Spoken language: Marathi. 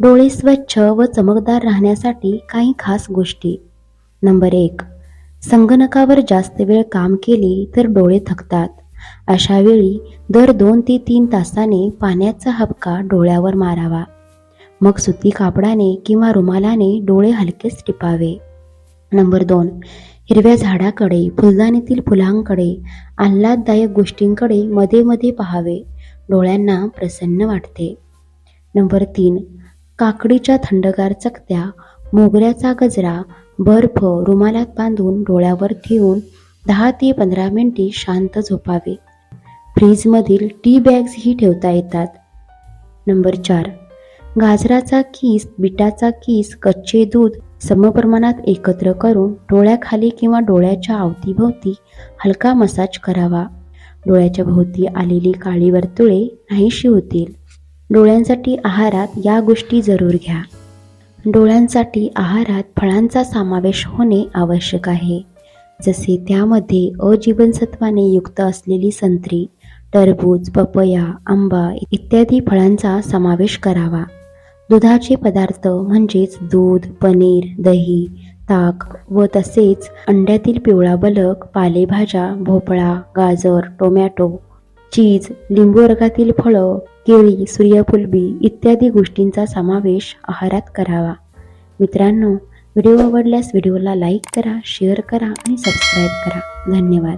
डोळे स्वच्छ व चमकदार राहण्यासाठी काही खास गोष्टी. नंबर एक संगणकावर जास्त वेळ काम केले तर डोळे थकतात. अशा वेळी दर दोन ते तीन तासाने पाण्याचा हबका डोळ्यावर मारावा. मग सुती कापडाने किंवा रुमालाने डोळे हलकेच टिपावे. नंबर दोन हिरव्या झाडाकडे फुलदाणीतील फुलांकडे आल्हाददायक गोष्टींकडे मध्ये मध्ये पाहावे. डोळ्यांना प्रसन्न वाटते. नंबर तीन काकडीच्या थंडगार चकत्या मोगऱ्याचा गजरा बर्फ रुमालात बांधून डोळ्यावर ठेवून दहा ते पंधरा मिनिटे शांत झोपावे. फ्रीजमधील टी बॅग्सही ठेवता येतात. नंबर चार. गाजराचा किस बिटाचा किस कच्चे दूध समप्रमाणात एकत्र करून डोळ्याखाली किंवा डोळ्याच्या अवतीभोवती हलका मसाज करावा. डोळ्याच्या भोवती आलेली काळी वर्तुळे नाहीशी होतील. डोळ्यांसाठी आहारात या गोष्टी जरूर घ्या. डोळ्यांसाठी आहारात फळांचा समावेश होणे आवश्यक आहे. जसे त्यामध्ये अजीवनसत्वाने युक्त असलेली संत्री टरबूज पपया आंबा इत्यादी फळांचा समावेश करावा. दुधाचे पदार्थ म्हणजेच दूध पनीर दही ताक व तसेच अंड्यातील पिवळा बलक पालेभाज्या भोपळा गाजर टोमॅटो चीज लिंबू वर्गातील फळं केळी सूर्यफुलबी इत्यादी गोष्टींचा समावेश आहारात करावा. मित्रांनो व्हिडिओ आवडल्यास व्हिडिओला लाईक करा शेअर करा आणि सबस्क्राईब करा. धन्यवाद.